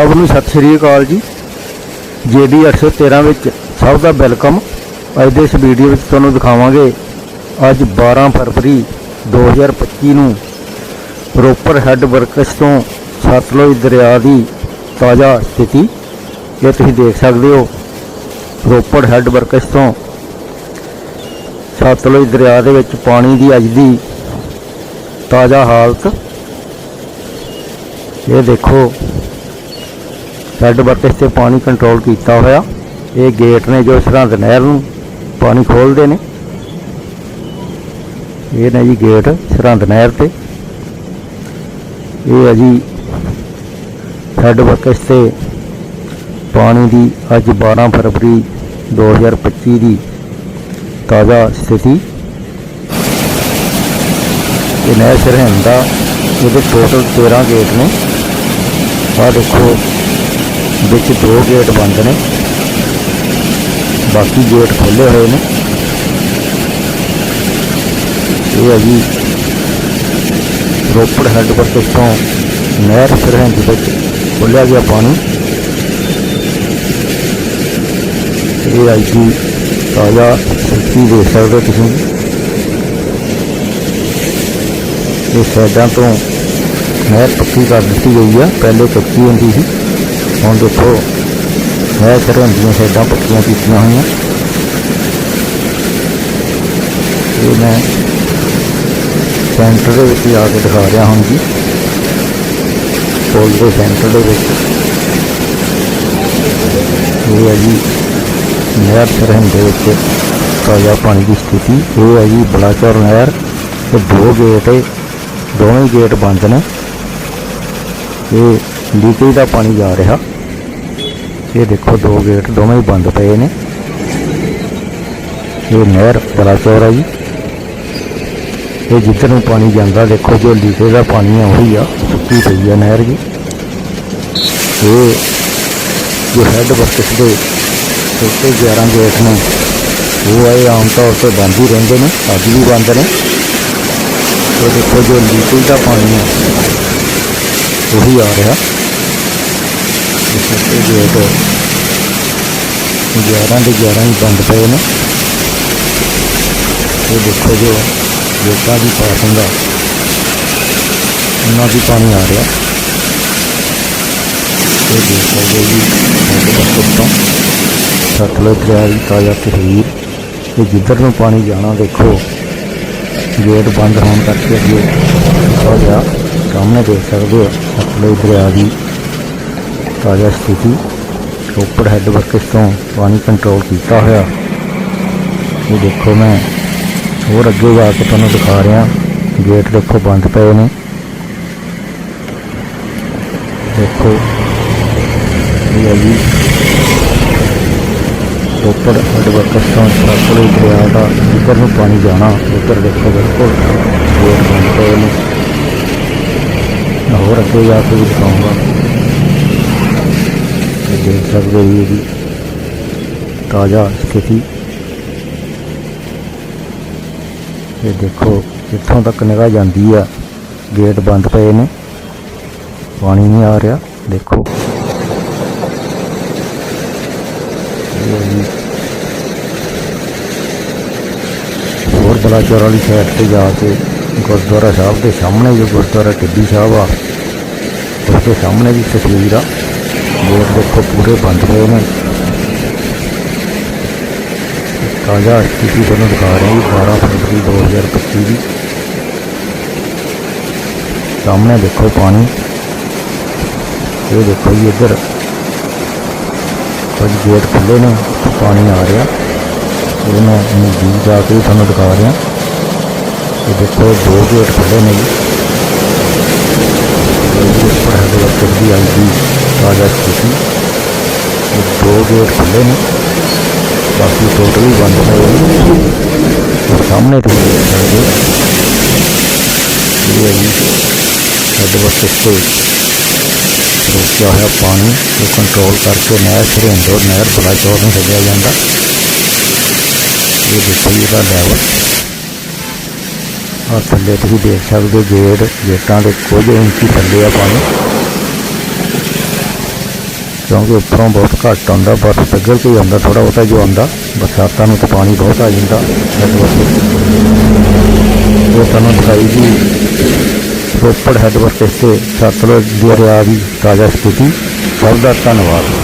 ਸਭ ਨੂੰ ਸਤਿ ਸ਼੍ਰੀ ਅਕਾਲ ਜੀ। ਜੀਡੀ 813 ਵਿੱਚ ਸਭ ਦਾ ਵੈਲਕਮ। ਅੱਜ ਦੇ ਇਸ ਵੀਡੀਓ ਵਿੱਚ ਤੁਹਾਨੂੰ ਦਿਖਾਵਾਂਗੇ, ਅੱਜ 12 ਫਰਵਰੀ 2025 ਨੂੰ ਰੋਪੜ ਹੈੱਡ ਵਰਕਸ ਤੋਂ ਸਤਲੁਜ ਦਰਿਆ ਦੀ ਤਾਜ਼ਾ ਸਥਿਤੀ। ਇਹ ਤੁਸੀਂ ਦੇਖ ਸਕਦੇ ਹੋ, ਰੋਪੜ ਹੈੱਡ ਵਰਕਸ ਤੋਂ ਸਤਲੁਜ ਦਰਿਆ ਦੇ ਵਿੱਚ ਪਾਣੀ ਦੀ ਅੱਜ ਦੀ ਤਾਜ਼ਾ ਹਾਲਤ। ਇਹ ਦੇਖੋ ਹੈੱਡ ਵਰਕਸ ਤੇ ਪਾਣੀ ਕੰਟਰੋਲ ਕੀਤਾ ਹੋਇਆ। ਇਹ ਗੇਟ ਨੇ ਜੋ ਸਰਹੰਦ ਨਹਿਰ ਨੂੰ ਪਾਣੀ ਖੋਲਦੇ ਨੇ। ਇਹ ਨੇ ਜੀ ਗੇਟ ਸਰਹੰਦ ਨਹਿਰ ਤੇ। ਇਹ ਹੈ ਜੀ ਹੈੱਡ ਵਰਕਸ ਤੇ ਪਾਣੀ ਦੀ ਅੱਜ 12 ਫਰਵਰੀ 2025 ਦੀ ਤਾਜ਼ਾ ਸਥਿਤੀ। ਇਹ ਨਹਿਰ ਸਰਹੰਦ ਦਾ, ਇਹਦੇ ਟੋਟਲ 13 ਗੇਟ ਨੇ। ਆਹ ਦੇਖੋ ਵਿੱਚ ਦੋ ਗੇਟ ਬੰਦ ਨੇ ਬਾਕੀ ਗੇਟ ਖੁੱਲੇ ਹੋਏ ਨੇ ਇਹ ਹੈ ਜੀ ਰੋਪੜ ਹੈੱਡ ਵਰਕਸ ਤੋਂ ਨਹਿਰ ਸਰਹੰਦ ਵਿੱਚ ਖੋਲ੍ਹਿਆ ਗਿਆ ਪਾਣੀ ਇਹ ਹੈ ਜੀ ਤਾਜ਼ਾ ਸਥਿਤੀ ਦੇਖ ਸਕਦੇ ਹੋ ਤੁਸੀਂ ਇਹ ਸਾਈਡਾਂ ਤੋਂ ਨਹਿਰ ਪੱਕੀ ਕਰ ਦਿੱਤੀ ਗਈ ਆ ਪਹਿਲੇ ਕੱਚੀ ਹੁੰਦੀ ਸੀ ਹੁਣ ਦੇਖੋ ਨਹਿਰ ਸਰਹੰਦ ਦੀਆਂ ਸਾਈਡਾਂ ਪੱਕੀਆਂ ਕੀਤੀਆਂ ਹੋਈਆਂ। ਇਹ ਮੈਂ ਸੈਂਟਰ ਦੇ ਵਿੱਚ ਆ ਕੇ ਦਿਖਾ ਰਿਹਾ ਹਾਂ ਜੀ। ਪੁਲ ਦੇ ਸੈਂਟਰ ਦੇ ਵਿੱਚ। ਇਹ ਹੈ ਜੀ ਨਹਿਰ ਸਰਹੰਦ ਦੇ ਵਿੱਚ ਤਾਜ਼ਾ ਪਾਣੀ ਦੀ ਸਥਿਤੀ। ਇਹ ਹੈ ਜੀ ਬਲਾਚੌਰ ਨਹਿਰ ਤੇ ਦੋ ਗੇਟ ਹੈ। ਦੋਵੇਂ ਗੇਟ ਬੰਦ ਨੇ। ਇਹ ਲੀਕੇਜ ਦਾ ਪਾਣੀ ਜਾ ਰਿਹਾ। ਇਹ ਦੇਖੋ ਦੋ ਗੇਟ ਦੋਵੇਂ ਹੀ ਬੰਦ ਪਏ ਨੇ ਇਹ ਨਹਿਰ ਬਲਾਚੌਰ ਹੈ ਜੀ ਇਹ ਜਿੱਧਰ ਨੂੰ ਪਾਣੀ ਜਾਂਦਾ ਦੇਖੋ ਜੋ ਲੀਕੇਜ ਦਾ ਪਾਣੀ ਹੈ ਉਹੀ ਆ ਸੁੱਕੀ ਪਈ ਆ ਨਹਿਰ ਜੀ ਇਹ ਜੋ ਹੈੱਡ ਵਰਕਸ ਦੇ ਛੋਟੇ 11 ਗੇਟ ਨੇ ਉਹ ਇਹ ਆਮ ਤੌਰ ਤੇ ਬੰਦ ਹੀ ਰਹਿੰਦੇ ਨੇ ਅੱਜ ਵੀ ਬੰਦ ਨੇ ਇਹ ਦੇਖੋ ਜੋ ਲੀਕੇਜ ਦਾ ਪਾਣੀ ਹੈ ਉਹੀ ਆ ਰਿਹਾ ਇਹ ਗੇਟ 11 ਦੇ 11 ਹੀ ਬੰਦ ਪਏ ਨੇ ਇਹ ਦੇਖੋ ਜੋ ਗੇਟਾਂ ਦੀ ਪਾਸਿੰਗ ਦਾ ਉਹਨਾਂ ਦੀ ਪਾਣੀ ਆ ਰਿਹਾ। ਇਹ ਦੇਖ ਸਕਦੇ ਜੀ ਸਾਡੇ ਬਖਤ ਤੋਂ ਸਤਲੁਜ ਦਰਿਆ ਦੀ ਤਾਜ਼ਾ ਤਸਵੀਰ ਇਹ ਜਿੱਧਰ ਨੂੰ ਪਾਣੀ ਜਾਣਾ ਦੇਖੋ, ਗੇਟ ਬੰਦ ਹੋਣ ਕਰਕੇ ਅੱਗੇ ਹੋ ਗਿਆ ਸਾਹਮਣੇ ਦੇਖ ਸਕਦੇ ਹੋ। ਸਤਲੁਜ ਦਰਿਆ ਦੀ ਤਾਜ਼ਾ ਸਥਿਤੀ ਰੋਪੜ ਹੈੱਡ ਵਰਕਸ ਤੋਂ ਪਾਣੀ ਕੰਟਰੋਲ ਕੀਤਾ ਹੋਇਆ ਇਹ ਦੇਖੋ ਮੈਂ ਹੋਰ ਅੱਗੇ ਜਾ ਕੇ ਤੁਹਾਨੂੰ ਦਿਖਾ ਰਿਹਾ ਗੇਟ ਦੇਖੋ ਬੰਦ ਪਏ ਨੇ ਦੇਖੋ ਇਹ ਹੈ ਜੀ ਰੋਪੜ ਹੈੱਡ ਵਰਕਸ ਤੋਂ ਸਤਲੁਜ ਦਰਿਆ ਦਾ ਜਿੱਧਰ ਨੂੰ ਪਾਣੀ ਜਾਣਾ ਉੱਧਰ ਦੇਖੋ ਬਿਲਕੁਲ ਗੇਟ ਬੰਦ ਪਏ ਨੇ ਮੈਂ ਹੋਰ ਅੱਗੇ ਜਾ ਕੇ ਵੀ ਦਿਖਾਊਂਗਾ ਇਹ ਦੇਖ ਸਕਦੇ ਹੋ ਜੀ। ਇਹਦੀ ਤਾਜ਼ਾ ਸਥਿਤੀ। ਇਹ ਦੇਖੋ ਜਿੱਥੋਂ ਤੱਕ ਨਿਗਾਹ ਜਾਂਦੀ ਆ। ਗੇਟ ਬੰਦ ਪਏ ਨੇ। ਪਾਣੀ ਨਹੀਂ ਆ ਰਿਹਾ। ਦੇਖੋ। ਜੀ। ਹੋਰ ਬਲਾਚੌਰ ਵਾਲੀ ਸਾਈਡ ਤੇ ਜਾ ਕੇ ਗੁਰਦੁਆਰਾ ਸਾਹਿਬ ਦੇ ਸਾਹਮਣੇ ਜੋ ਗੁਰਦੁਆਰਾ ਟਿੱਬੀ ਸਾਹਿਬ ਆ, ਉਸ ਦੇ ਸਾਹਮਣੇ ਵੀ ਤਸਵੀਰ ਆ। لوگ دیکھو پورے بند ہوئے ہیں تازہ استعفی تمہیں دکھا رہی بارہ فروری دو ہزار پچیس سامنے دیکھو پانی یہ دیکھو جی ادھر کچھ گیٹ کھلے نے پانی آ رہا یہ میں جی جا کے تمہیں دکھا رہا یہ دیکھو دو گیٹ کھلے نے جی اوپر ہے تو آئی تھی آزاد کھیتی دو گیٹ کھلے ہیں باقی ٹوٹلی بند ہے اور سامنے کے ہیڈ بس اسکول روکیا ہوا پانی کو کنٹرول کر کے نہر سرندو نہر بڑا چور میں چلیا جاتا یہ دیکھو کا لیول اور تھلے تھی دیکھ سکتے گیٹ گیٹان کے کچھ انچی تھلے آ پانی ਕਿਉਂਕਿ ਉੱਪਰੋਂ ਬਹੁਤ ਘੱਟ ਆਉਂਦਾ ਬਰਫ਼ ਪਿਘਲ ਕੇ ਹੀ ਆਉਂਦਾ ਥੋੜਾ ਬਹੁਤਾ ਜੋ ਆਉਂਦਾ, ਬਰਸਾਤਾਂ ਨੂੰ ਤਾਂ ਪਾਣੀ ਬਹੁਤ ਆ ਜਾਂਦਾ। ਇਸ ਵਾਸਤੇ ਇਹ ਤੁਹਾਨੂੰ ਦਿਖਾਈ ਜੀ ਰੋਪੜ ਹੈੱਡਵਰਕਸ ਤੇ ਸਤਲੁਜ ਦਰਿਆ ਦੀ ਤਾਜ਼ਾ ਸਥਿਤੀ। ਸਭ ਦਾ ਧੰਨਵਾਦ।